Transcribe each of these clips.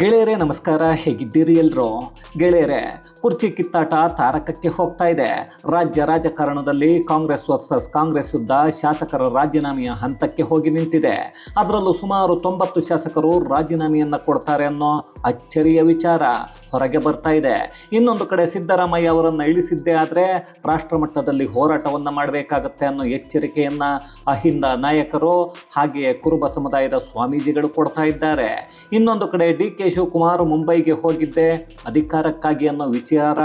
ಗೆಳೆಯರೇ, ನಮಸ್ಕಾರ. ಹೇಗಿದ್ದೀರಿ ಎಲ್ರು? ಗೆಳೆಯರೇ, ಕುರ್ಚಿ ಕಿತ್ತಾಟ ತಾರಕಕ್ಕೆ ಹೋಗ್ತಾ ಇದೆ. ರಾಜ್ಯ ರಾಜಕಾರಣದಲ್ಲಿ ಕಾಂಗ್ರೆಸ್ ವರ್ಸಸ್ ಕಾಂಗ್ರೆಸ್ ಯುದ್ಧ ಶಾಸಕರ ರಾಜೀನಾಮೆಯ ಹಂತಕ್ಕೆ ಹೋಗಿ ನಿಂತಿದೆ. ಅದರಲ್ಲೂ ಸುಮಾರು ತೊಂಬತ್ತು ಶಾಸಕರು ರಾಜೀನಾಮೆಯನ್ನ ಕೊಡ್ತಾರೆ ಅನ್ನೋ ಅಚ್ಚರಿಯ ವಿಚಾರ ಹೊರಗೆ ಬರ್ತಾ ಇದೆ. ಇನ್ನೊಂದು ಕಡೆ ಸಿದ್ದರಾಮಯ್ಯ ಅವರನ್ನು ಇಳಿಸಿದ್ದೇ ಆದರೆ ರಾಷ್ಟ್ರ ಮಟ್ಟದಲ್ಲಿ ಹೋರಾಟವನ್ನ ಮಾಡಬೇಕಾಗತ್ತೆ ಅನ್ನೋ ಎಚ್ಚರಿಕೆಯನ್ನ ಅಹಿಂದ ನಾಯಕರು ಹಾಗೆಯೇ ಕುರುಬ ಸಮುದಾಯದ ಸ್ವಾಮೀಜಿಗಳು ಕೊಡ್ತಾ ಇದ್ದಾರೆ. ಇನ್ನೊಂದು ಕಡೆ ಡಿ ಕೆ ಶಿವಕುಮಾರ್ ಮುಂಬೈಗೆ ಹೋಗಿದ್ದೆ. ಅಧಿಕಾರಕ್ಕಾಗಿ ಅನ್ನೋ ವಿಚಾರ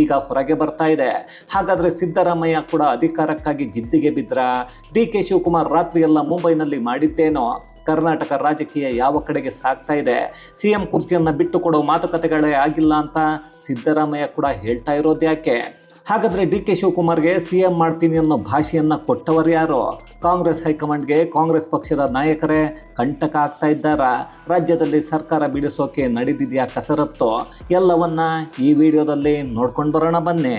ಈಗ ಹೊರಗೆ ಬರ್ತಾ ಇದೆ. ಹಾಗಾದ್ರೆ ಸಿದ್ದರಾಮಯ್ಯ ಕೂಡ ಅಧಿಕಾರಕ್ಕಾಗಿ ಜಿದ್ದಿಗೆ ಬಿದ್ರ ಡಿ ಕೆ ಶಿವಕುಮಾರ್ ರಾತ್ರಿಯೆಲ್ಲ ಮುಂಬೈನಲ್ಲಿ ಮಾಡಿದ್ದೇನೋ? ಕರ್ನಾಟಕ ರಾಜಕೀಯ ಯಾವ ಕಡೆಗೆ ಸಾಗ್ತಾ ಇದೆ? ಸಿ ಎಂ ಕುರ್ಚಿಯನ್ನು ಬಿಟ್ಟು ಕೊಡೋ ಮಾತುಕತೆಗಳೇ ಆಗಿಲ್ಲ ಅಂತ ಸಿದ್ದರಾಮಯ್ಯ ಕೂಡ ಹೇಳ್ತಾ ಇರೋದು ಯಾಕೆ ಹಾಗಾದ್ರೆ ಡಿ ಕೆ ಶಿವಕುಮಾರ್ಗೆ ಸಿ ಎಂ ಮಾಡ್ತೀನಿ ಅನ್ನೋ ಭಾಷೆಯನ್ನ ಕೊಟ್ಟವರು ಯಾರು? ಕಾಂಗ್ರೆಸ್ ಹೈಕಮಾಂಡ್ಗೆ ಕಾಂಗ್ರೆಸ್ ಪಕ್ಷದ ನಾಯಕರೇ ಕಂಟಕ ಆಗ್ತಾ ಇದ್ದಾರಾ. ರಾಜ್ಯದಲ್ಲಿ ಸರ್ಕಾರ ಬಿಡಿಸೋಕೆ ನಡೆದಿದೆಯಾ ಕಸರತ್ತು? ಎಲ್ಲವನ್ನ ಈ ವಿಡಿಯೋದಲ್ಲಿ ನೋಡ್ಕೊಂಡು ಬರೋಣ ಬನ್ನಿ.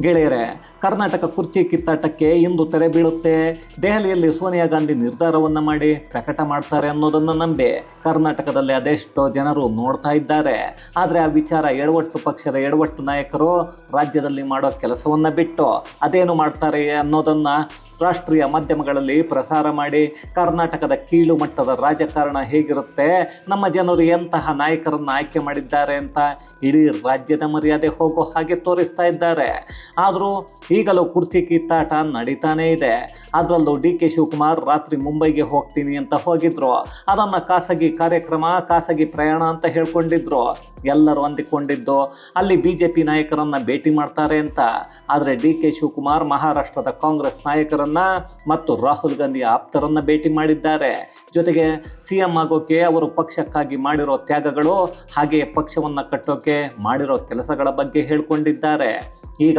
ಗೆಳೆಯರೆ, ಕರ್ನಾಟಕ ಕುರ್ಚಿ ಕಿತ್ತಾಟಕ್ಕೆ ಇಂದು ತೆರೆ ಬೀಳುತ್ತೆ. ದೆಹಲಿಯಲ್ಲಿ ಸೋನಿಯಾ ಗಾಂಧಿ ನಿರ್ಧಾರವನ್ನ ಮಾಡಿ ಪ್ರಕಟ ಮಾಡ್ತಾರೆ ಅನ್ನೋದನ್ನು ನಂಬಿ ಕರ್ನಾಟಕದಲ್ಲಿ ಅದೆಷ್ಟೋ ಜನರು ನೋಡ್ತಾ ಇದ್ದಾರೆ. ಆದರೆ ಆ ವಿಚಾರ ಎಡವಟ್ಟು ಪಕ್ಷದ ಎಡವಟ್ಟು ನಾಯಕರು ರಾಜ್ಯದಲ್ಲಿ ಮಾಡೋ ಕೆಲಸವನ್ನ ಬಿಟ್ಟು ಅದೇನು ಮಾಡ್ತಾರೆ ಅನ್ನೋದನ್ನ ರಾಷ್ಟ್ರೀಯ ಮಾಧ್ಯಮಗಳಲ್ಲಿ ಪ್ರಸಾರ ಮಾಡಿ ಕರ್ನಾಟಕದ ಕೀಳು ಮಟ್ಟದ ರಾಜಕಾರಣ ಹೇಗಿರುತ್ತೆ? ನಮ್ಮ ಜನರು ಎಂತಹ ನಾಯಕರನ್ನು ಆಯ್ಕೆ ಮಾಡಿದ್ದಾರೆ ಅಂತ ಇಡೀ ರಾಜ್ಯದ ಮರ್ಯಾದೆ ಹೋಗೋ ಹಾಗೆ ತೋರಿಸ್ತಾ ಇದ್ದಾರೆ. ಆದರೂ ಈಗಲೂ ಕುರ್ಚಿ ಕಿತ್ತಾಟ ನಡೀತಾನೇ ಇದೆ. ಅದರಲ್ಲೂ ಡಿ ಕೆ ಶಿವಕುಮಾರ್, ರಾತ್ರಿ ಮುಂಬೈಗೆ ಹೋಗ್ತೀನಿ ಅಂತ ಹೋಗಿದ್ರು. ಅದನ್ನು ಖಾಸಗಿ ಕಾರ್ಯಕ್ರಮ, ಖಾಸಗಿ ಪ್ರಯಾಣ ಅಂತ ಹೇಳ್ಕೊಂಡಿದ್ರು. ಎಲ್ಲರೂ ಅಂದಿಕೊಂಡಿದ್ದು, ಅಲ್ಲಿ ಬಿ ಜೆ ಪಿ ನಾಯಕರನ್ನ ಭೇಟಿ ಮಾಡ್ತಾರೆ ಅಂತ. ಆದರೆ ಡಿ ಕೆ ಶಿವಕುಮಾರ್ ಮಹಾರಾಷ್ಟ್ರದ ಕಾಂಗ್ರೆಸ್ ನಾಯಕರನ್ನ ಮತ್ತು ರಾಹುಲ್ ಗಾಂಧಿ ಆಪ್ತರನ್ನ ಭೇಟಿ ಮಾಡಿದ್ದಾರೆ. ಜೊತೆಗೆ ಸಿಎಂ ಆಗೋಕೆ ಅವರು ಪಕ್ಷಕ್ಕಾಗಿ ಮಾಡಿರೋ ತ್ಯಾಗಗಳು ಹಾಗೆಯೇ ಪಕ್ಷವನ್ನ ಕಟ್ಟೋಕೆ ಮಾಡಿರೋ ಕೆಲಸಗಳ ಬಗ್ಗೆ ಹೇಳ್ಕೊಂಡಿದ್ದಾರೆ. ಈಗ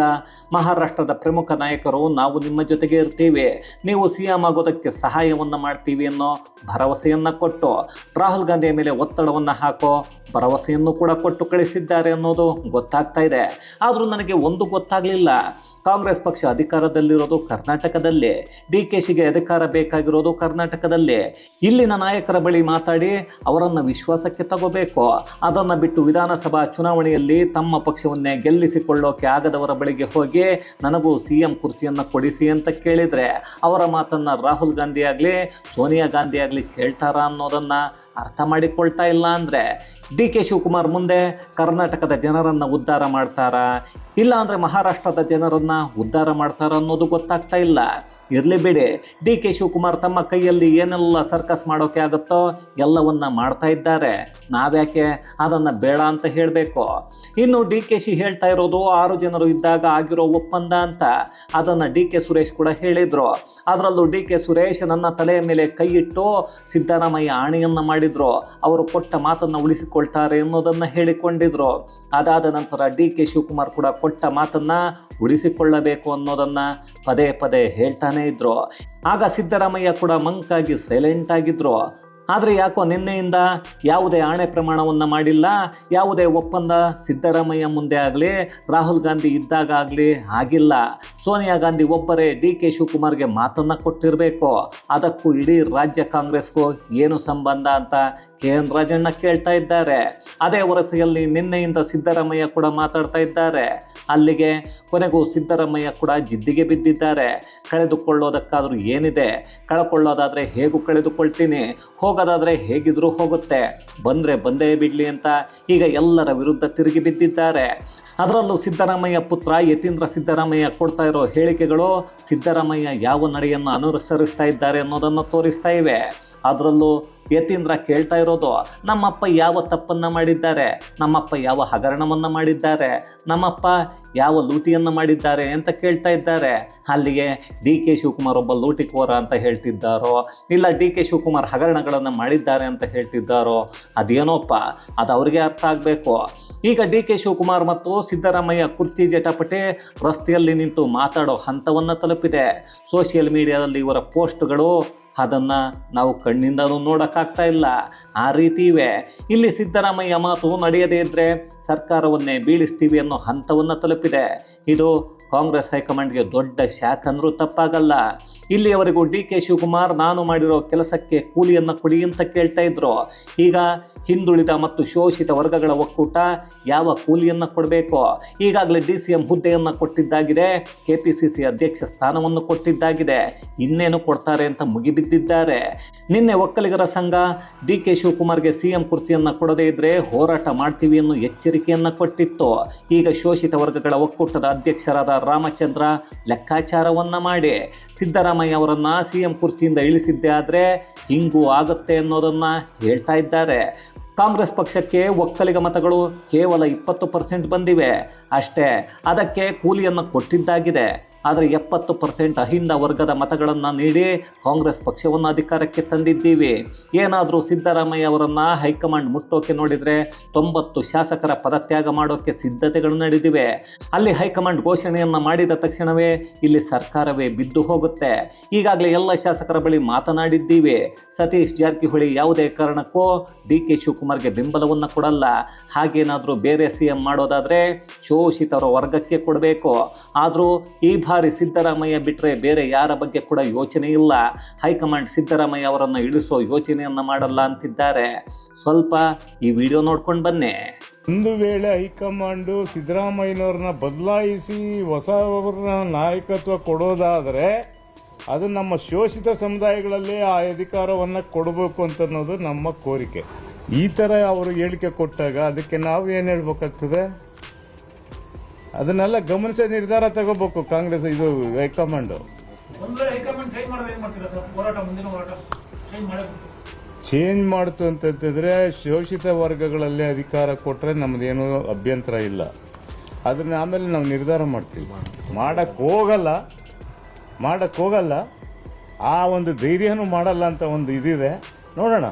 ಮಹಾರಾಷ್ಟ್ರದ ಪ್ರಮುಖ ನಾಯಕರು ನಾವು ನಿಮ್ಮ ಜೊತೆಗೆ ಇರ್ತೀವಿ. ನೀವು ಸಿ ಎಂ ಆಗೋದಕ್ಕೆ ಸಹಾಯವನ್ನು ಮಾಡ್ತೀವಿ ಅನ್ನೋ ಭರವಸೆಯನ್ನ ಕೊಟ್ಟು, ರಾಹುಲ್ ಗಾಂಧಿಯ ಮೇಲೆ ಒತ್ತಡವನ್ನು ಹಾಕೋ ಭರವಸೆಯನ್ನು ಕೂಡ ಕೊಟ್ಟು ಕಳಿಸಿದ್ದಾರೆ ಅನ್ನೋದು ಗೊತ್ತಾಗ್ತಾ ಇದೆ. ಆದರೂ ನನಗೆ ಒಂದು ಗೊತ್ತಾಗಲಿಲ್ಲ. ಕಾಂಗ್ರೆಸ್ ಪಕ್ಷ ಅಧಿಕಾರದಲ್ಲಿರೋದು ಕರ್ನಾಟಕದಲ್ಲಿ, ಡಿ ಕೆ ಶಿಗೆ ಅಧಿಕಾರ ಬೇಕಾಗಿರೋದು ಕರ್ನಾಟಕದಲ್ಲಿ. ಇಲ್ಲಿನ ನಾಯಕರ ಬಳಿ ಮಾತಾಡಿ ಅವರನ್ನು ವಿಶ್ವಾಸಕ್ಕೆ ತಗೋಬೇಕು. ಅದನ್ನು ಬಿಟ್ಟು ವಿಧಾನಸಭಾ ಚುನಾವಣೆಯಲ್ಲಿ ತಮ್ಮ ಪಕ್ಷವನ್ನೇ ಗೆಲ್ಲಿಸಿಕೊಳ್ಳೋಕೆ ಆಗದವರ ಬಳಿಗೆ ಹೋಗಿ, ನನಗೂ ಸಿ ಎಂ ಕುರ್ಚಿಯನ್ನು ಕೊಡಿಸಿ ಅಂತ ಕೇಳಿದರೆ ಅವರ ಮಾತನ್ನು ರಾಹುಲ್ ಗಾಂಧಿ ಆಗಲಿ, ಸೋನಿಯಾ ಗಾಂಧಿ ಆಗಲಿ ಕೇಳ್ತಾರ ಅನ್ನೋದನ್ನು ಅರ್ಥ ಮಾಡಿಕೊಳ್ತಾ ಇಲ್ಲ ಅಂದರೆ ಡಿ ಕೆ ಶಿವಕುಮಾರ್ ಮುಂದೆ ಕರ್ನಾಟಕದ ಜನರನ್ನು ಉದ್ಧಾರ ಮಾಡ್ತಾರಾ? ಇಲ್ಲ ಅಂದರೆ ಮಹಾರಾಷ್ಟ್ರದ ಜನರನ್ನು ಉದ್ಧಾರ ಮಾಡ್ತಾರ ಅನ್ನೋದು ಗೊತ್ತಾಗ್ತಾ ಇಲ್ಲ. ಇರಲಿ ಡಿ ಕೆ ಶಿವಕುಮಾರ್ ತಮ್ಮ ಕೈಯಲ್ಲಿ ಏನೆಲ್ಲ ಸರ್ಕಸ್ ಮಾಡೋಕೆ ಆಗುತ್ತೋ ಎಲ್ಲವನ್ನ ಮಾಡ್ತಾ ಇದ್ದಾರೆ. ನಾವ್ಯಾಕೆ ಅದನ್ನು ಬೇಡ ಅಂತ ಹೇಳಬೇಕು. ಇನ್ನು ಡಿ ಕೆ ಶಿ ಹೇಳ್ತಾ ಇರೋದು ಆರು ಜನರು ಇದ್ದಾಗ ಆಗಿರೋ ಒಪ್ಪಂದ ಅಂತ. ಅದನ್ನು ಡಿ ಕೆ ಸುರೇಶ್ ಕೂಡ ಹೇಳಿದರು. ಅದರಲ್ಲೂ ಡಿ ಕೆ ಸುರೇಶ್ ನನ್ನ ತಲೆಯ ಮೇಲೆ ಕೈ ಇಟ್ಟು ಸಿದ್ದರಾಮಯ್ಯ ಆಣೆಯನ್ನು ಮಾಡಿದರು. ಅವರು ಕೊಟ್ಟ ಮಾತನ್ನು ಉಳಿಸಿಕೊಳ್ತಾರೆ ಅನ್ನೋದನ್ನು ಹೇಳಿಕೊಂಡಿದ್ರು. ಅದಾದ ನಂತರ ಡಿ ಕೆ ಶಿವಕುಮಾರ್ ಕೂಡ ಕೊಟ್ಟ ಮಾತನ್ನು ಉಳಿಸಿಕೊಳ್ಳಬೇಕು ಅನ್ನೋದನ್ನು ಪದೇ ಪದೇ ಹೇಳ್ತಾನೆ ಇದ್ರು. ಆಗ ಸಿದ್ದರಾಮಯ್ಯ ಕೂಡ ಮಂಕಾಗಿ ಸೈಲೆಂಟ್ ಆಗಿದ್ರು. ಆದರೆ ಯಾಕೋ ನಿನ್ನೆಯಿಂದ ಯಾವುದೇ ಆಣೆ ಪ್ರಮಾಣವನ್ನು ಮಾಡಿಲ್ಲ, ಯಾವುದೇ ಒಪ್ಪಂದ ಸಿದ್ದರಾಮಯ್ಯ ಮುಂದೆ ಆಗಲಿ, ರಾಹುಲ್ ಗಾಂಧಿ ಇದ್ದಾಗ ಆಗಲಿ ಆಗಿಲ್ಲ. ಸೋನಿಯಾ ಗಾಂಧಿ ಒಬ್ಬರೇ ಡಿ ಕೆ ಶಿವಕುಮಾರ್ಗೆ ಮಾತನ್ನು ಕೊಟ್ಟಿರಬೇಕು. ಅದಕ್ಕೂ ಇಡೀ ರಾಜ್ಯ ಕಾಂಗ್ರೆಸ್ಗೂ ಏನು ಸಂಬಂಧ ಅಂತ ಕೆ ಎನ್ ರಾಜಣ್ಣ ಕೇಳ್ತಾ ಇದ್ದಾರೆ. ಅದೇ ವರಸೆಯಲ್ಲಿ ನಿನ್ನೆಯಿಂದ ಸಿದ್ದರಾಮಯ್ಯ ಕೂಡ ಮಾತಾಡ್ತಾ ಇದ್ದಾರೆ. ಅಲ್ಲಿಗೆ ಕೊನೆಗೂ ಸಿದ್ದರಾಮಯ್ಯ ಕೂಡ ಜಿದ್ದಿಗೆ ಬಿದ್ದಿದ್ದಾರೆ. ಕಳೆದುಕೊಳ್ಳೋದಕ್ಕಾದರೂ ಏನಿದೆ? ಕಳ್ಕೊಳ್ಳೋದಾದರೆ ಹೇಗೂ ಕಳೆದುಕೊಳ್ತೀನಿ? ಹೋಗೋದಾದರೆ ಹೇಗಿದ್ರೂ ಹೋಗುತ್ತೆ. ಬಂದರೆ ಬಂದೇ ಬಿಡಲಿ ಅಂತ ಈಗ ಎಲ್ಲರ ವಿರುದ್ಧ ತಿರುಗಿ ಬಿದ್ದಿದ್ದಾರೆ. ಅದರಲ್ಲೂ ಸಿದ್ದರಾಮಯ್ಯ ಪುತ್ರ ಯತೀಂದ್ರ ಸಿದ್ದರಾಮಯ್ಯ ಕೊಡ್ತಾ ಇರೋ ಹೇಳಿಕೆಗಳು ಸಿದ್ದರಾಮಯ್ಯ ಯಾವ ನಡೆಯನ್ನು ಅನುಸರಿಸ್ತಾ ಇದ್ದಾರೆ ಅನ್ನೋದನ್ನು ತೋರಿಸ್ತಾ ಇವೆ. ಅದರಲ್ಲೂ ಯತೀಂದ್ರ ಕೇಳ್ತಾ ಇರೋದು, ನಮ್ಮಪ್ಪ ಯಾವ ತಪ್ಪನ್ನು ಮಾಡಿದ್ದಾರೆ? ನಮ್ಮಪ್ಪ ಯಾವ ಹಗರಣವನ್ನು ಮಾಡಿದ್ದಾರೆ? ನಮ್ಮಪ್ಪ ಯಾವ ಲೂಟಿಯನ್ನು ಮಾಡಿದ್ದಾರೆ? ಅಂತ ಕೇಳ್ತಾ ಇದ್ದಾರೆ. ಅಲ್ಲಿಗೆ ಡಿ ಕೆ ಶಿವಕುಮಾರ್ ಒಬ್ಬ ಲೂಟಿಕೋರ ಅಂತ ಹೇಳ್ತಿದ್ದಾರೋ, ಇಲ್ಲ ಡಿ ಕೆ ಶಿವಕುಮಾರ್ ಹಗರಣಗಳನ್ನು ಮಾಡಿದ್ದಾರೆ ಅಂತ ಹೇಳ್ತಿದ್ದಾರೋ, ಅದೇನೋಪ್ಪ? ಅದು ಅವರಿಗೆ ಅರ್ಥ ಆಗಬೇಕು. ಈಗ ಡಿ ಕೆ ಶಿವಕುಮಾರ್ ಮತ್ತು ಸಿದ್ದರಾಮಯ್ಯ ಕುರ್ಚಿ ಜಟಪಟೆ ರಸ್ತೆಯಲ್ಲಿ ನಿಂತು ಮಾತಾಡೋ ಹಂತವನ್ನು ತಲುಪಿದೆ. ಸೋಷಿಯಲ್ ಮೀಡಿಯಾದಲ್ಲಿ ಇವರ ಪೋಸ್ಟ್ಗಳು, ಅದನ್ನು ನಾವು ಕಣ್ಣಿಂದನೂ ನೋಡೋಕ್ಕಾಗ್ತಾ ಇಲ್ಲ. ಆ ರೀತಿ ಇವೆ ಇಲ್ಲಿ ಸಿದ್ದರಾಮಯ್ಯ ಮಾತು ನಡೆಯದೇ ಇದ್ದರೆ ಸರ್ಕಾರವನ್ನೇ ಬೀಳಿಸ್ತೀವಿ ಅನ್ನೋ ಹಂತವನ್ನು ತಲುಪಿದೆ. ಇದು ಕಾಂಗ್ರೆಸ್ ಹೈಕಮಾಂಡ್ಗೆ ದೊಡ್ಡ ಶಾಕ್ ಅಂದರೂ ತಪ್ಪಾಗಲ್ಲ. ಇಲ್ಲಿಯವರೆಗೂ ಡಿ ಕೆ ಶಿವಕುಮಾರ್, ನಾನು ಮಾಡಿರೋ ಕೆಲಸಕ್ಕೆ ಕೂಲಿಯನ್ನು ಕೊಡಿ ಅಂತ ಕೇಳ್ತಾ ಇದ್ರು. ಈಗ ಹಿಂದುಳಿದ ಮತ್ತು ಶೋಷಿತ ವರ್ಗಗಳ ಒಕ್ಕೂಟ ಯಾವ ಕೂಲಿಯನ್ನು ಕೊಡಬೇಕು? ಈಗಾಗಲೇ ಡಿ ಸಿ ಎಂ ಹುದ್ದೆಯನ್ನು ಕೊಟ್ಟಿದ್ದಾಗಿದೆ, ಕೆ ಪಿ ಸಿ ಸಿ ಅಧ್ಯಕ್ಷ ಸ್ಥಾನವನ್ನು ಕೊಟ್ಟಿದ್ದಾಗಿದೆ. ಇನ್ನೇನು ಕೊಡ್ತಾರೆ ಅಂತ ಮುಗಿಬಿದ್ದಿದ್ದಾರೆ. ನಿನ್ನೆ ಒಕ್ಕಲಿಗರ ಸಂಘ ಡಿ ಕೆ ಶಿವಕುಮಾರ್ಗೆ ಸಿ ಎಂ ಕುರ್ಚಿಯನ್ನು ಕೊಡದೇ ಇದ್ರೆ ಹೋರಾಟ ಮಾಡ್ತೀವಿ ಅನ್ನೋ ಎಚ್ಚರಿಕೆಯನ್ನು ಕೊಟ್ಟಿತ್ತು. ಈಗ ಶೋಷಿತ ವರ್ಗಗಳ ಒಕ್ಕೂಟದ ಅಧ್ಯಕ್ಷರಾದ ರಾಮಚಂದ್ರ ಲೆಕ್ಕಾಚಾರವನ್ನ ಮಾಡಿ. ಸಿದ್ದರಾಮಯ್ಯ ಅವರನ್ನ ಸಿ ಎಂ ಕುರ್ಚಿಯಿಂದ ಇಳಿಸಿದ್ದೆ ಆದರೆ ಹಿಂಗೂ ಆಗುತ್ತೆ ಅನ್ನೋದನ್ನು ಹೇಳ್ತಾ ಇದ್ದಾರೆ. ಕಾಂಗ್ರೆಸ್ ಪಕ್ಷಕ್ಕೆ ಒಕ್ಕಲಿಗ ಮತಗಳು ಕೇವಲ ಇಪ್ಪತ್ತು ಪರ್ಸೆಂಟ್ ಬಂದಿವೆ. ಅಷ್ಟೇ, ಅದಕ್ಕೆ ಕೂಲಿಯನ್ನು ಕೊಟ್ಟಿದ್ದಾಗಿದೆ. ಆದರೆ ಎಪ್ಪತ್ತು ಪರ್ಸೆಂಟ್ ಅಹಿಂದ ವರ್ಗದ ಮತಗಳನ್ನು ನೀಡಿ ಕಾಂಗ್ರೆಸ್ ಪಕ್ಷವನ್ನು ಅಧಿಕಾರಕ್ಕೆ ತಂದಿದ್ದೀವಿ. ಏನಾದರೂ ಸಿದ್ದರಾಮಯ್ಯ ಅವರನ್ನು ಹೈಕಮಾಂಡ್ ಮುಟ್ಟೋಕೆ ನೋಡಿದರೆ ತೊಂಬತ್ತು ಶಾಸಕರ ಪದತ್ಯಾಗ ಮಾಡೋಕ್ಕೆ ಸಿದ್ಧತೆಗಳು ನಡೆದಿವೆ. ಅಲ್ಲಿ ಹೈಕಮಾಂಡ್ ಘೋಷಣೆಯನ್ನು ಮಾಡಿದ ತಕ್ಷಣವೇ ಇಲ್ಲಿ ಸರ್ಕಾರವೇ ಬಿದ್ದು ಹೋಗುತ್ತೆ. ಈಗಾಗಲೇ ಎಲ್ಲ ಶಾಸಕರ ಬಳಿ ಮಾತನಾಡಿದ್ದೀವಿ. ಸತೀಶ್ ಜಾರಕಿಹೊಳಿ ಯಾವುದೇ ಕಾರಣಕ್ಕೂ ಡಿ ಕೆ ಶಿವಕುಮಾರ್ಗೆ ಬೆಂಬಲವನ್ನು ಕೊಡಲ್ಲ. ಹಾಗೇನಾದರೂ ಬೇರೆ ಸಿ ಎಂ ಮಾಡೋದಾದರೆ ಶೋಷಿತರ ವರ್ಗಕ್ಕೆ ಕೊಡಬೇಕು. ಆದರೂ ಈ ಬಾರಿ ಸಿದ್ದರಾಮಯ್ಯ ಬಿಟ್ಟರೆ ಬೇರೆ ಯಾರ ಬಗ್ಗೆ ಕೂಡ ಯೋಚನೆ ಇಲ್ಲ. ಹೈಕಮಾಂಡ್ ಸಿದ್ದರಾಮಯ್ಯ ಅವರನ್ನು ಇಳಿಸೋ ಯೋಚನೆಯನ್ನು ಮಾಡಲ್ಲ ಅಂತಿದ್ದಾರೆ. ಸ್ವಲ್ಪ ಈ ವಿಡಿಯೋ ನೋಡ್ಕೊಂಡು ಬನ್ನಿ. ಒಂದು ವೇಳೆ ಹೈಕಮಾಂಡು ಸಿದ್ದರಾಮಯ್ಯನವ್ರನ್ನ ಬದಲಾಯಿಸಿ ಹೊಸವ್ರನ್ನ ನಾಯಕತ್ವ ಕೊಡೋದಾದರೆ ಅದು ನಮ್ಮ ಶೋಷಿತ ಸಮುದಾಯಗಳಲ್ಲಿ ಆ ಅಧಿಕಾರವನ್ನು ಕೊಡಬೇಕು ಅಂತ ಅನ್ನೋದು ನಮ್ಮ ಕೋರಿಕೆ. ಈ ಥರ ಅವರು ಹೇಳಿಕೆ ಕೊಟ್ಟಾಗ ಅದಕ್ಕೆ ನಾವು ಏನು ಹೇಳ್ಬೇಕಾಗ್ತದೆ? ಅದನ್ನೆಲ್ಲ ಗಮನಿಸಿ ನಿರ್ಧಾರ ತಗೋಬೇಕು ಕಾಂಗ್ರೆಸ್ ಇದು ಹೈಕಮಾಂಡು. ಚೇಂಜ್ ಮಾಡ್ತು ಅಂತಂತಿದ್ರೆ ಶೋಷಿತ ವರ್ಗಗಳಲ್ಲಿ ಅಧಿಕಾರ ಕೊಟ್ಟರೆ ನಮ್ದೇನು ಅಭ್ಯಂತರ ಇಲ್ಲ. ಅದನ್ನ ಆಮೇಲೆ ನಾವು ನಿರ್ಧಾರ ಮಾಡ್ತೀವಿ. ಮಾಡಕ್ ಹೋಗಲ್ಲ. ಮಾಡಕ್ ಹೋಗಲ್ಲ. ಆ ಒಂದು ಧೈರ್ಯನೂ ಮಾಡಲ್ಲ ಅಂತ ಒಂದು ಇದಿದೆ. ನೋಡೋಣ.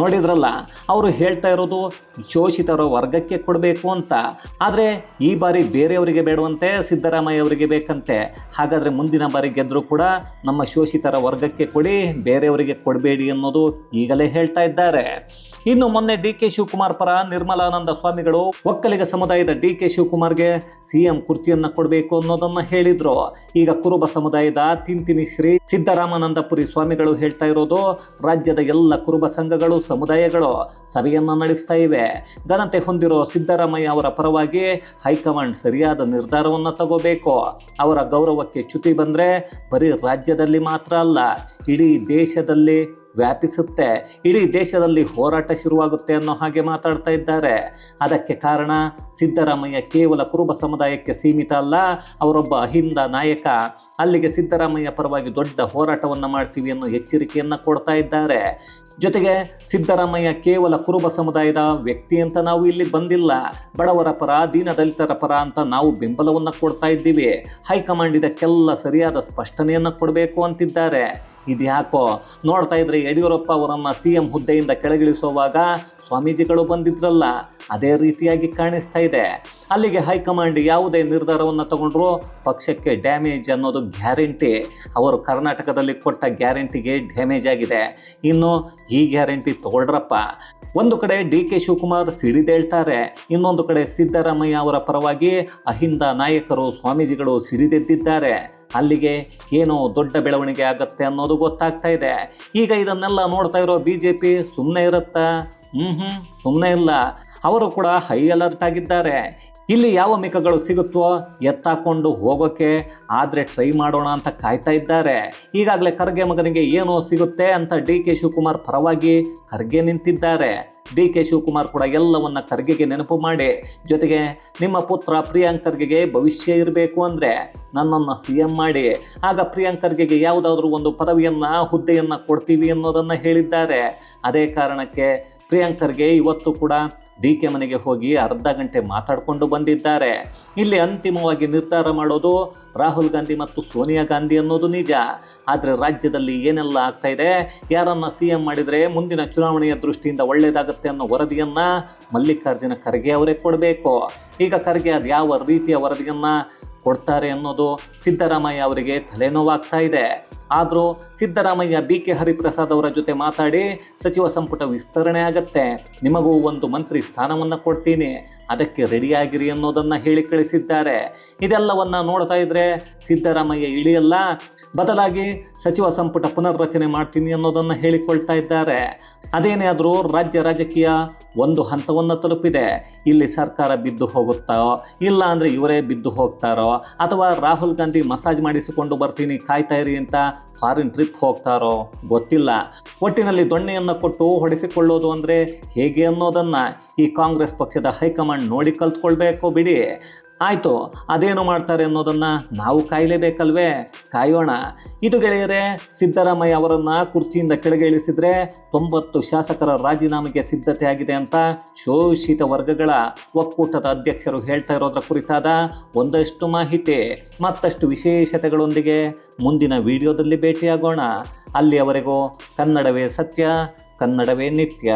ನೋಡಿದ್ರಲ್ಲ, ಅವರು ಹೇಳ್ತಾ ಇರೋದು ಶೋಷಿತರ ವರ್ಗಕ್ಕೆ ಕೊಡಬೇಕು ಅಂತ. ಆದರೆ ಈ ಬಾರಿ ಬೇರೆಯವರಿಗೆ ಬೇಡವಂತೆ ಸಿದ್ದರಾಮಯ್ಯ ಅವರಿಗೆ ಬೇಕಂತೆ. ಹಾಗಾದರೆ ಮುಂದಿನ ಬಾರಿ ಗೆದ್ದರೂ ಕೂಡ ನಮ್ಮ ಶೋಷಿತರ ವರ್ಗಕ್ಕೆ ಕೊಡಿ, ಬೇರೆಯವರಿಗೆ ಕೊಡಬೇಡಿ ಅನ್ನೋದು ಈಗಲೇ ಹೇಳ್ತಾ ಇದ್ದಾರೆ. ಇನ್ನು ಮೊನ್ನೆ ಡಿ ಕೆ ಶಿವಕುಮಾರ್ ಪರ ನಿರ್ಮಲಾನಂದ ಸ್ವಾಮಿಗಳು ಒಕ್ಕಲಿಗ ಸಮುದಾಯದ ಡಿ ಕೆ ಶಿವಕುಮಾರ್ಗೆ ಸಿಎಂ ಕುರ್ಚಿಯನ್ನು ಕೊಡಬೇಕು ಅನ್ನೋದನ್ನ ಹೇಳಿದ್ರು. ಈಗ ಕುರುಬ ಸಮುದಾಯದ ತಿಂತಿನಿ ಶ್ರೀ ಸಿದ್ದರಾಮಾನಂದಪುರಿ ಸ್ವಾಮಿಗಳು ಹೇಳ್ತಾ ಇರೋದು, ರಾಜ್ಯದ ಎಲ್ಲ ಕುರುಬ ಸಂಘಗಳು, ಸಮುದಾಯಗಳು ಸಭೆಯನ್ನ ನಡೆಸ್ತಾ ಇವೆ. ಘನತೆ ಹೊಂದಿರೋ ಸಿದ್ದರಾಮಯ್ಯ ಅವರ ಪರವಾಗಿ ಹೈಕಮಾಂಡ್ ಸರಿಯಾದ ನಿರ್ಧಾರವನ್ನ ತಗೋಬೇಕು. ಅವರ ಗೌರವಕ್ಕೆ ಚ್ಯುತಿ ಬಂದ್ರೆ ಬರೀ ರಾಜ್ಯದಲ್ಲಿ ಮಾತ್ರ ಅಲ್ಲ, ಇಡೀ ದೇಶದಲ್ಲಿ ವ್ಯಾಪಿಸುತ್ತೆ. ಇಡೀ ದೇಶದಲ್ಲಿ ಹೋರಾಟ ಶುರುವಾಗುತ್ತೆ ಅನ್ನೋ ಹಾಗೆ ಮಾತಾಡ್ತಾ ಇದ್ದಾರೆ. ಅದಕ್ಕೆ ಕಾರಣ ಸಿದ್ದರಾಮಯ್ಯ ಕೇವಲ ಕುರುಬ ಸಮುದಾಯಕ್ಕೆ ಸೀಮಿತ ಅಲ್ಲ, ಅವರೊಬ್ಬ ಅಹಿಂದ ನಾಯಕ. ಅಲ್ಲಿಗೆ ಸಿದ್ದರಾಮಯ್ಯ ಪರವಾಗಿ ದೊಡ್ಡ ಹೋರಾಟವನ್ನು ಮಾಡ್ತೀವಿ ಅನ್ನೋ ಎಚ್ಚರಿಕೆಯನ್ನು ಕೊಡ್ತಾ ಇದ್ದಾರೆ. ಜೊತೆಗೆ ಸಿದ್ದರಾಮಯ್ಯ ಕೇವಲ ಕುರುಬ ಸಮುದಾಯದ ವ್ಯಕ್ತಿ ಅಂತ ನಾವು ಇಲ್ಲಿ ಬಂದಿಲ್ಲ. ಬಡವರ ಪರ ದೀನದಲಿತರ ಪರ ಅಂತ ನಾವು ಬೆಂಬಲವನ್ನು ಕೊಡ್ತಾ ಇದ್ದೀವಿ. ಹೈಕಮಾಂಡ್ ಇದಕ್ಕೆಲ್ಲ ಸರಿಯಾದ ಸ್ಪಷ್ಟನೆಯನ್ನು ಕೊಡಬೇಕು ಅಂತಿದ್ದಾರೆ. ಇದ್ಯಾಕೋ ನೋಡ್ತಾ ಇದ್ರೆ ಯಡಿಯೂರಪ್ಪ ಅವರನ್ನ ಸಿ ಎಂ ಹುದ್ದೆಯಿಂದ ಕೆಳಗಿಳಿಸುವಾಗ ಸ್ವಾಮೀಜಿಗಳು ಬಂದಿದ್ರಲ್ಲ. ಅದೇ ರೀತಿಯಾಗಿ ಕಾಣಿಸ್ತಾ ಇದೆ. ಅಲ್ಲಿಗೆ ಹೈಕಮಾಂಡ್ ಯಾವುದೇ ನಿರ್ಧಾರವನ್ನು ತಗೊಂಡ್ರು ಪಕ್ಷಕ್ಕೆ ಡ್ಯಾಮೇಜ್ ಅನ್ನೋದು ಗ್ಯಾರಂಟಿ. ಅವರು ಕರ್ನಾಟಕದಲ್ಲಿ ಕೊಟ್ಟ ಗ್ಯಾರಂಟಿಗೆ ಡ್ಯಾಮೇಜ್ ಆಗಿದೆ. ಇನ್ನು ಈ ಗ್ಯಾರಂಟಿ ತಗೊಳ್ರಪ್ಪ ಒಂದು ಕಡೆ ಡಿ ಕೆ ಶಿವಕುಮಾರ್ ಸಿಡಿದೇಳ್ತಾರೆ. ಇನ್ನೊಂದು ಕಡೆ ಸಿದ್ದರಾಮಯ್ಯ ಅವರ ಪರವಾಗಿ ಅಹಿಂದ ನಾಯಕರು ಸ್ವಾಮೀಜಿಗಳು ಸಿಡಿದೆದ್ದಿದ್ದಾರೆ. ಅಲ್ಲಿಗೆ ಏನೋ ದೊಡ್ಡ ಬೆಳವಣಿಗೆ ಆಗತ್ತೆ ಅನ್ನೋದು ಗೊತ್ತಾಗ್ತಾ ಇದೆ. ಈಗ ಇದನ್ನೆಲ್ಲ ನೋಡ್ತಾ ಇರೋ ಬಿ ಜೆ ಪಿ ಸುಮ್ಮನೆ ಇರುತ್ತಾ? ಹ್ಞೂ ಹ್ಞೂ ಸುಮ್ಮನೆ ಇಲ್ಲ. ಅವರು ಕೂಡ ಹೈ ಅಲರ್ಟ್ ಆಗಿದ್ದಾರೆ. ಇಲ್ಲಿ ಯಾವ ಮಿಕಗಳು ಸಿಗುತ್ತೋ ಎತ್ತಾಕೊಂಡು ಹೋಗೋಕೆ ಆದರೆ ಟ್ರೈ ಮಾಡೋಣ ಅಂತ ಕಾಯ್ತಾ ಇದ್ದಾರೆ. ಈಗಾಗಲೇ ಖರ್ಗೆ ಮಗನಿಗೆ ಏನೋ ಸಿಗುತ್ತೆ ಅಂತ ಡಿ ಕೆ ಶಿವಕುಮಾರ್ ಪರವಾಗಿ ಖರ್ಗೆ ನಿಂತಿದ್ದಾರೆ. ಡಿ ಕೆ ಶಿವಕುಮಾರ್ ಕೂಡ ಎಲ್ಲವನ್ನ ಖರ್ಗೆಗೆ ನೆನಪು ಮಾಡಿ. ಜೊತೆಗೆ ನಿಮ್ಮ ಪುತ್ರ ಪ್ರಿಯಾಂಕ್ ಖರ್ಗೆಗೆ ಭವಿಷ್ಯ ಇರಬೇಕು ಅಂದರೆ ನನ್ನನ್ನು ಸಿ ಎಂ ಮಾಡಿ. ಆಗ ಪ್ರಿಯಾಂಕ್ ಖರ್ಗೆಗೆ ಯಾವುದಾದ್ರೂ ಒಂದು ಪದವಿಯನ್ನ, ಹುದ್ದೆಯನ್ನ ಕೊಡ್ತೀವಿ ಅನ್ನೋದನ್ನ ಹೇಳಿದ್ದಾರೆ. ಅದೇ ಕಾರಣಕ್ಕೆ ಪ್ರಿಯಾಂಕ್ ಖರ್ಗೆ ಇವತ್ತು ಕೂಡ ಡಿ ಕೆ ಮನೆಗೆ ಹೋಗಿ ಅರ್ಧ ಗಂಟೆ ಮಾತಾಡಿಕೊಂಡು ಬಂದಿದ್ದಾರೆ. ಇಲ್ಲಿ ಅಂತಿಮವಾಗಿ ನಿರ್ಧಾರ ಮಾಡೋದು ರಾಹುಲ್ ಗಾಂಧಿ ಮತ್ತು ಸೋನಿಯಾ ಗಾಂಧಿ ಅನ್ನೋದು ನಿಜ. ಆದರೆ ರಾಜ್ಯದಲ್ಲಿ ಏನೆಲ್ಲ ಆಗ್ತಾ ಇದೆ? ಯಾರನ್ನ ಸಿ ಎಂ ಮಾಡಿದರೆ ಮುಂದಿನ ಚುನಾವಣೆಯ ದೃಷ್ಟಿಯಿಂದ ಒಳ್ಳೆಯದಾಗುತ್ತೆ ಅನ್ನೋ ವರದಿಯನ್ನು ಮಲ್ಲಿಕಾರ್ಜುನ ಖರ್ಗೆ ಅವರೇ ಕೊಡಬೇಕು. ಈಗ ಖರ್ಗೆ ಅದು ಯಾವ ರೀತಿಯ ವರದಿಯನ್ನ ಕೊಡ್ತಾರೆ ಅನ್ನೋದು ಸಿದ್ದರಾಮಯ್ಯ ಅವರಿಗೆ ತಲೆನೋವಾಗ್ತಾ ಇದೆ. ಆದರೂ ಸಿದ್ದರಾಮಯ್ಯ ಬಿ ಕೆ ಹರಿಪ್ರಸಾದ್ ಅವರ ಜೊತೆ ಮಾತಾಡಿ ಸಚಿವ ಸಂಪುಟ ವಿಸ್ತರಣೆ ಆಗತ್ತೆ. ನಿಮಗೂ ಒಂದು ಮಂತ್ರಿ ಸ್ಥಾನವನ್ನು ಕೊಡ್ತೀನಿ. ಅದಕ್ಕೆ ರೆಡಿಯಾಗಿರಿ ಅನ್ನೋದನ್ನು ಹೇಳಿ ಕಳಿಸಿದ್ದಾರೆ. ಇದೆಲ್ಲವನ್ನ ನೋಡ್ತಾ ಇದ್ರೆ ಸಿದ್ದರಾಮಯ್ಯ ಇಳಿಯಲ್ಲ. ಬದಲಾಗಿ ಸಚಿವ ಸಂಪುಟ ಪುನರ್ರಚನೆ ಮಾಡ್ತೀನಿ ಅನ್ನೋದನ್ನು ಹೇಳಿಕೊಳ್ತಾ ಇದ್ದಾರೆ. ಅದೇನೇ ಆದರೂ ರಾಜ್ಯ ರಾಜಕೀಯ ಒಂದು ಹಂತವನ್ನು ತಲುಪಿದೆ. ಇಲ್ಲಿ ಸರ್ಕಾರ ಬಿದ್ದು ಹೋಗುತ್ತೋ, ಇಲ್ಲ ಅಂದರೆ ಇವರೇ ಬಿದ್ದು ಹೋಗ್ತಾರೋ, ಅಥವಾ ರಾಹುಲ್ ಗಾಂಧಿ ಮಸಾಜ್ ಮಾಡಿಸಿಕೊಂಡು ಬರ್ತೀನಿ, ಕಾಯ್ತಾ ಇರಿ ಅಂತ ಫಾರಿನ್ ಟ್ರಿಪ್ ಹೋಗ್ತಾರೋ, ಗೊತ್ತಿಲ್ಲ. ಒಟ್ಟಿನಲ್ಲಿ ದೊಣ್ಣೆಯನ್ನು ಕೊಟ್ಟು ಹೊಡೆಸಿಕೊಳ್ಳೋದು ಅಂದರೆ ಹೇಗೆ ಅನ್ನೋದನ್ನು ಈ ಕಾಂಗ್ರೆಸ್ ಪಕ್ಷದ ಹೈಕಮಾಂಡ್ ನೋಡಿ ಕಲ್ತ್ಕೊಳ್ಬೇಕು ಬಿಡಿ. ಆಯಿತು, ಅದೇನು ಮಾಡ್ತಾರೆ ಅನ್ನೋದನ್ನು ನಾವು ಕಾಯಲೇಬೇಕಲ್ವೇ? ಕಾಯೋಣ. ಇದು ಗೆಳೆಯರೆ, ಸಿದ್ದರಾಮಯ್ಯ ಅವರನ್ನು ಕುರ್ಚಿಯಿಂದ ಕೆಳಗೆ ಇಳಿಸಿದರೆ ತೊಂಬತ್ತು ಶಾಸಕರ ರಾಜೀನಾಮೆಗೆ ಸಿದ್ಧತೆ ಆಗಿದೆ ಅಂತ ಶೋಷಿತ ವರ್ಗಗಳ ಒಕ್ಕೂಟದ ಅಧ್ಯಕ್ಷರು ಹೇಳ್ತಾ ಇರೋದ್ರ ಕುರಿತಾದ ಒಂದಷ್ಟು ಮಾಹಿತಿ. ಮತ್ತಷ್ಟು ವಿಶೇಷತೆಗಳೊಂದಿಗೆ ಮುಂದಿನ ವಿಡಿಯೋದಲ್ಲಿ ಭೇಟಿಯಾಗೋಣ. ಅಲ್ಲಿಯವರೆಗೂ ಕನ್ನಡವೇ ಸತ್ಯ, ಕನ್ನಡವೇ ನಿತ್ಯ.